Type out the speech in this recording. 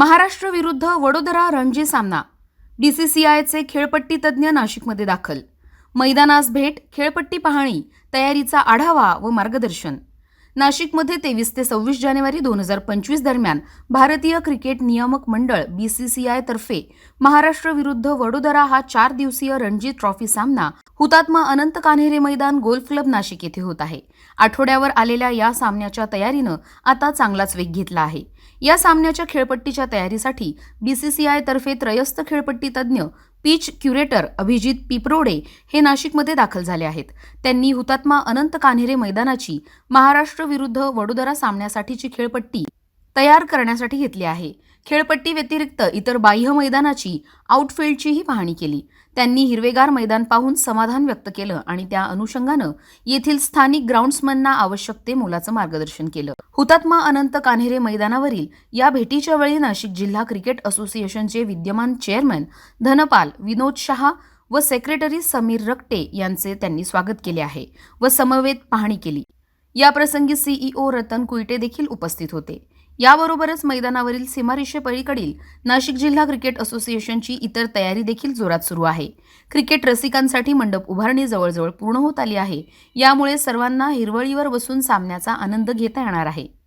महाराष्ट्र विरुद्ध वडोदरा रणजी सामना. डीसीसीआयचे खेळपट्टी तज्ज्ञ नाशिकमध्ये दाखल. मैदानास भेट खेळपट्टी पाहणी तयारीचा आढावा व मार्गदर्शन. नाशिकमध्ये तेवीस ते सव्वीस जानेवारी दोन हजार पंचवीस दरम्यान भारतीय क्रिकेट नियामक मंडळ बीसीसीआय तर्फे महाराष्ट्र विरुद्ध वडोदरा हा चार दिवसीय रणजी ट्रॉफी सामना हुतात्मा अनंत कान्हेरे मैदान गोल्फ क्लब नाशिक येथे होत आहे. आठवड्यावर आलेल्या या सामन्याच्या तयारीनं आता चांगलाच वेग घेतला आहे. या सामन्याच्या खेळपट्टीच्या तयारीसाठी बीसीसीआय तर्फे त्रयस्थ खेळपट्टी तज्ज्ञ पीच क्युरेटर अभिजित पिपरोडे हे नाशिकमध्ये दाखल झाले आहेत. त्यांनी हुतात्मा अनंत कान्हेरे मैदानाची महाराष्ट्र विरुद्ध वडोदरा सामन्यासाठीची खेळपट्टी तयार करण्यासाठी घेतली आहे. खेळपट्टी व्यतिरिक्त इतर बाह्य मैदानाची आउटफिल्डचीही पाहणी केली. त्यांनी हिरवेगार मैदान पाहून समाधान व्यक्त केलं आणि त्या अनुषंगानं येथील स्थानिक ग्राउंड्समनना आवश्यक ते मोलाचं मार्गदर्शन केलं. हुतात्मा अनंत कान्हेरे मैदानावरील या भेटीच्या वेळी नाशिक जिल्हा क्रिकेट असोसिएशनचे विद्यमान चेअरमन धनपाल विनोद शहा व सेक्रेटरी समीर रक्टे यांचे त्यांनी स्वागत केले आहे व समवेत पाहणी केली. याप्रसंगी सीईओ रतन कुईटे देखील उपस्थित होते. याबरोबरच मैदानावरील सीमारेषेपलीकडील नाशिक जिल्हा क्रिकेट असोसिएशनची इतर तयारी देखील जोरात सुरू आहे. क्रिकेट रसिकांसाठी मंडप उभारणी जवळजवळ पूर्ण होत आली आहे. यामुळे सर्वांना हिरवळीवर बसून सामन्याचा आनंद घेता येणार आहे.